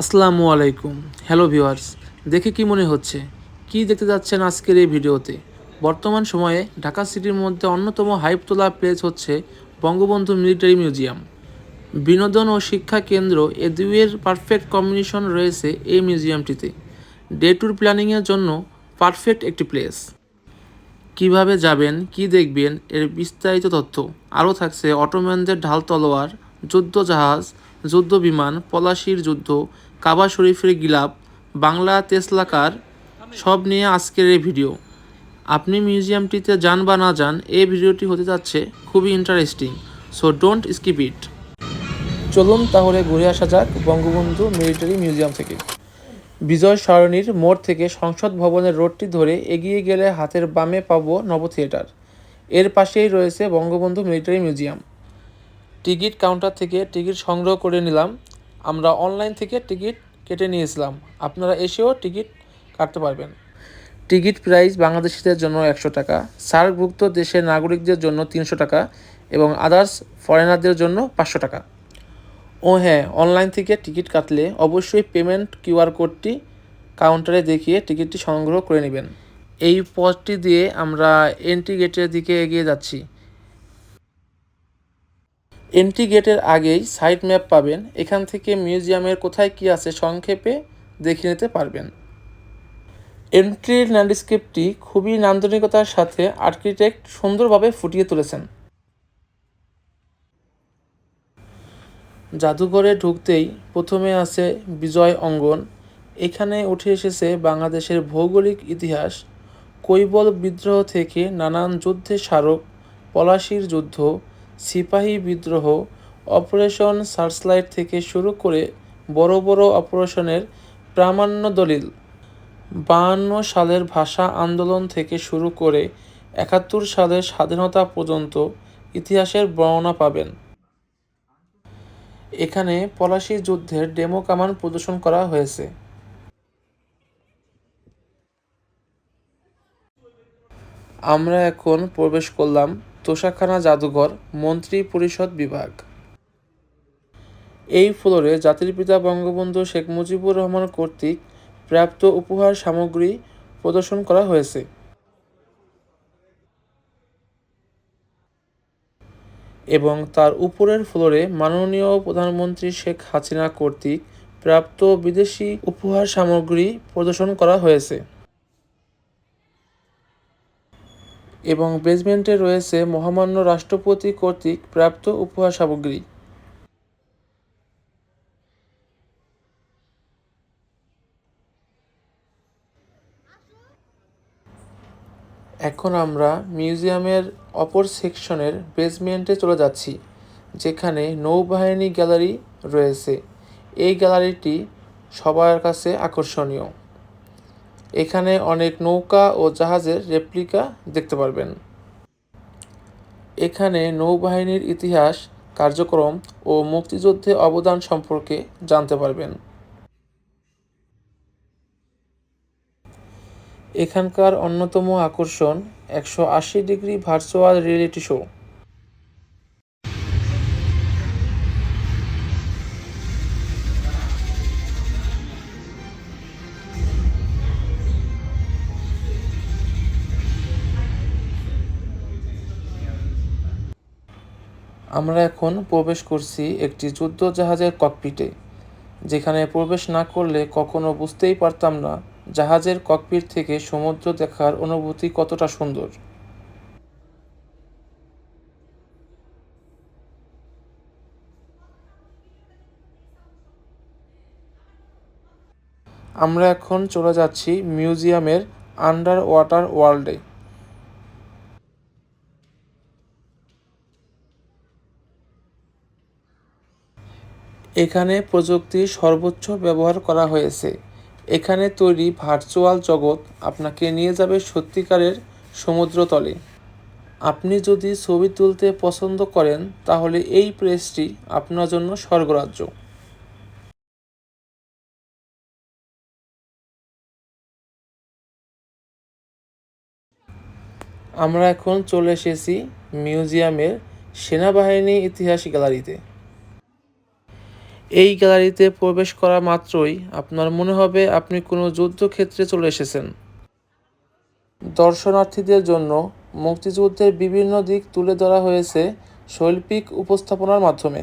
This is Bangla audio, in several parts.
আসসালামু আলাইকুম। হ্যালো ভিউয়ার্স দেখে কি মনে হচ্ছে? কি দেখতে যাচ্ছেন আজকের এই ভিডিওতে? বর্তমান সময়ে ঢাকা সিটির মধ্যে অন্যতম হাইপ তোলা প্লেস হচ্ছে বঙ্গবন্ধু মিলিটারি মিউজিয়াম। বিনোদন ও শিক্ষা কেন্দ্র এ দুইয়ের পারফেক্ট কম্বিনেশন রয়েছে এই মিউজিয়ামটিতে। ডে ট্যুর প্ল্যানিংয়ের জন্য পারফেক্ট একটি প্লেস কীভাবে যাবেন, কি দেখবেন, এর বিস্তারিত তথ্য। আরও থাকছে অটোম্যানদের ঢাল তলোয়ার যুদ্ধ জাহাজ যুদ্ধ বিমান পলাশির যুদ্ধ, কাবা শরীফের গিলাপ, বাংলা তেসলাকার সব নিয়ে আজকের এই ভিডিও। আপনি মিউজিয়ামটিতে যান বা না যান, এই ভিডিওটি হতে যাচ্ছে খুবই interesting so don't skip it চলুন তাহলে ঘুরে আসা যাক বঙ্গবন্ধু মিলিটারি মিউজিয়াম থেকে। বিজয় সরণির মোড় থেকে সংসদ ভবনের রোডটি ধরে এগিয়ে গেলে হাতের বামে পাবো নব থিয়েটার এর পাশেই রয়েছে Bangabandhu military museum. Ticket counter থেকে টিকিট সংগ্রহ করে নিলাম। আমরা অনলাইন থেকে টিকিট কেটে নিয়েছিলাম। আপনারা এসেও টিকিট কাটতে পারবেন। টিকিট প্রাইস বাংলাদেশিদের জন্য একশো টাকা সার্কভুক্ত দেশের নাগরিকদের জন্য তিনশো টাকা এবং আদার্স ফরেনারদের জন্য পাঁচশো টাকা। ও হ্যাঁ অনলাইন থেকে টিকিট কাটলে অবশ্যই পেমেন্ট কিউআর কোডটি কাউন্টারে দেখিয়ে টিকিটটি সংগ্রহ করে নেবেন। এই পথটি দিয়ে আমরা এন্ট্রি গেটের দিকে এগিয়ে যাচ্ছি। এন্ট্রি গেটের আগেই সাইড ম্যাপ পাবেন। এখান থেকে মিউজিয়ামের কোথায় কী আছে সংক্ষেপে দেখে নিতে পারবেন। এন্ট্রির ল্যান্ডস্কেপটি খুবই নান্দনিকতার সাথে আর্কিটেক্ট সুন্দরভাবে ফুটিয়ে তুলেছেন। জাদুঘরে ঢুকতেই প্রথমে আছে বিজয় অঙ্গন। এখানে উঠে এসেছে বাংলাদেশের ভৌগোলিক ইতিহাস, কৈবল বিদ্রোহ থেকে নানান যুদ্ধের স্মারক, পলাশির যুদ্ধ সিপাহী বিদ্রোহ অপারেশন সার্চলাইট থেকে শুরু করে বড় বড় অপারেশনের প্রামাণ্য দলিল। বাহান্ন সালের ভাষা আন্দোলন থেকে শুরু করে একাত্তর সালের স্বাধীনতা পর্যন্ত ইতিহাসের বর্ণনা পাবেন। এখানে পলাশী যুদ্ধের ডেমো কামান প্রদর্শন করা হয়েছে। আমরা এখন প্রবেশ করলাম তোষাখানা জাদুঘর, মন্ত্রী পরিষদ বিভাগ। এই ফ্লোরে জাতির পিতা বঙ্গবন্ধু শেখ মুজিবুর রহমান কর্তৃক প্রাপ্ত উপহার সামগ্রী প্রদর্শন করা হয়েছে। এবং তার উপরের ফ্লোরে মাননীয় প্রধানমন্ত্রী শেখ হাসিনা কর্তৃক প্রাপ্ত বিদেশি উপহার সামগ্রী প্রদর্শন করা হয়েছে। এবং বেসমেন্টে রয়েছে মহামান্য রাষ্ট্রপতি কর্তৃক প্রাপ্ত উপহার সামগ্রী। এখন আমরা মিউজিয়ামের অপর সেকশনের বেসমেন্টে চলে যাচ্ছি, যেখানে নৌবাহিনী গ্যালারি রয়েছে। এই গ্যালারিটি সবার কাছে আকর্ষণীয়। এখানে অনেক নৌকা ও জাহাজের রেপ্লিকা দেখতে পারবেন। এখানে নৌবাহিনীর ইতিহাস, কার্যক্রম ও মুক্তিযুদ্ধে অবদান সম্পর্কে জানতে পারবেন। এখানকার অন্যতম আকর্ষণ একশো আশি ডিগ্রি ভার্চুয়াল রিয়েলিটি শো আমরা এখন প্রবেশ করছি একটি যুদ্ধ জাহাজের ককপিটে, যেখানে প্রবেশ না করলে কখনো বুঝতেই পারতাম না জাহাজের ককপিট থেকে সমুদ্র দেখার অনুভূতি কতটা সুন্দর। আমরা এখন চলে যাচ্ছি মিউজিয়ামের আন্ডার ওয়াটার ওয়ার্ল্ডে। এখানে প্রযুক্তির সর্বোচ্চ ব্যবহার করা হয়েছে। এখানে তৈরি ভার্চুয়াল জগৎ আপনাকে নিয়ে যাবে সত্যিকারের সমুদ্রতলে। আপনি যদি ছবি তুলতে পছন্দ করেন, তাহলে এই প্রেসটি আপনার জন্য স্বর্গরাজ্য। আমরা এখন চলে এসেছি মিউজিয়ামের সেনাবাহিনী ইতিহাস গ্যালারিতে। এই গ্যালারিতে প্রবেশ করা মাত্রই আপনার মনে হবে আপনি কোনো যুদ্ধক্ষেত্রে চলে এসেছেন। দর্শনার্থীদের জন্য মুক্তিযুদ্ধের বিভিন্ন দিক তুলে ধরা হয়েছে শৈল্পিক উপস্থাপনার মাধ্যমে।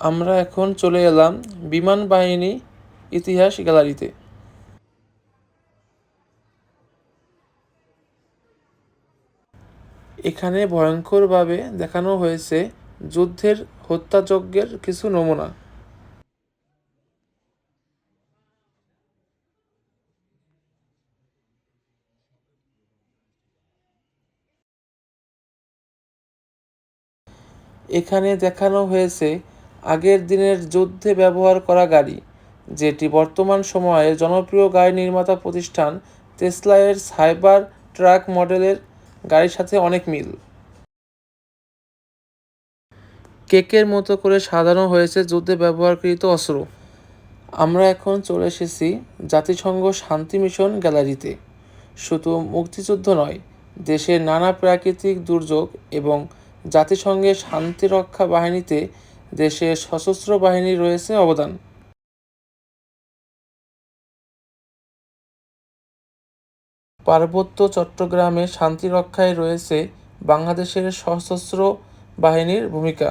আমরা এখন চলে এলাম বিমান বাহিনী ইতিহাস গ্যালারিতে। এখানে ভয়ঙ্করভাবে দেখানো হয়েছে যুদ্ধের হত্যাযজ্ঞের কিছু নমুনা। এখানে দেখানো হয়েছে আগের দিনের যুদ্ধে ব্যবহার করা গাড়ি, যেটি বর্তমান সময়ে জনপ্রিয় গাড়ি নির্মাতা প্রতিষ্ঠান টেসলা-এর সাইবার ট্রাক মডেলের গাড়ির সাথে অনেক মিল। কেকের মতো করে সাজানো হয়েছে যুদ্ধে ব্যবহারকৃত অস্ত্র। আমরা এখন চলে এসেছি জাতিসংঘ শান্তি মিশন গ্যালারিতে। শুধু মুক্তিযুদ্ধ নয়, দেশের নানা প্রাকৃতিক দুর্যোগ এবং জাতিসংঘের শান্তিরক্ষা বাহিনীতে দেশের সশস্ত্র বাহিনীর রয়েছে অবদান। পার্বত্য চট্টগ্রামে শান্তি রক্ষায় রয়েছে বাংলাদেশের সশস্ত্র বাহিনীর ভূমিকা।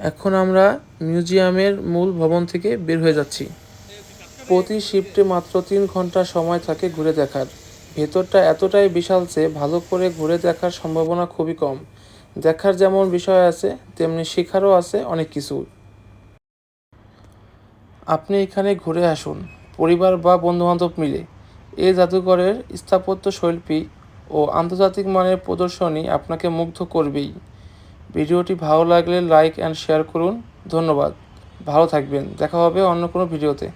এখন আমরা মিউজিয়ামের মূল ভবন থেকে বের হয়ে যাচ্ছি। প্রতি শিফটে মাত্র তিন ঘণ্টা সময় থাকে ঘুরে দেখার। ভেতরটা এতটাই বিশাল যে ভালো করে ঘুরে দেখার সম্ভাবনা খুবই কম। দেখার যেমন বিষয় আছে, তেমনি শেখারও আছে অনেক কিছু। আপনি এখানে ঘুরে আসুন, পরিবার বা বন্ধুবান্ধব মিলে। এ জাদুঘরের স্থাপত্য শৈল্পী ও আন্তর্জাতিক মানের প্রদর্শনী আপনাকে মুগ্ধ করবেই। ভিডিওটি ভালো লাগলে লাইক অ্যান্ড শেয়ার করুন। ধন্যবাদ। ভালো থাকবেন। দেখা হবে অন্য কোনো ভিডিওতে।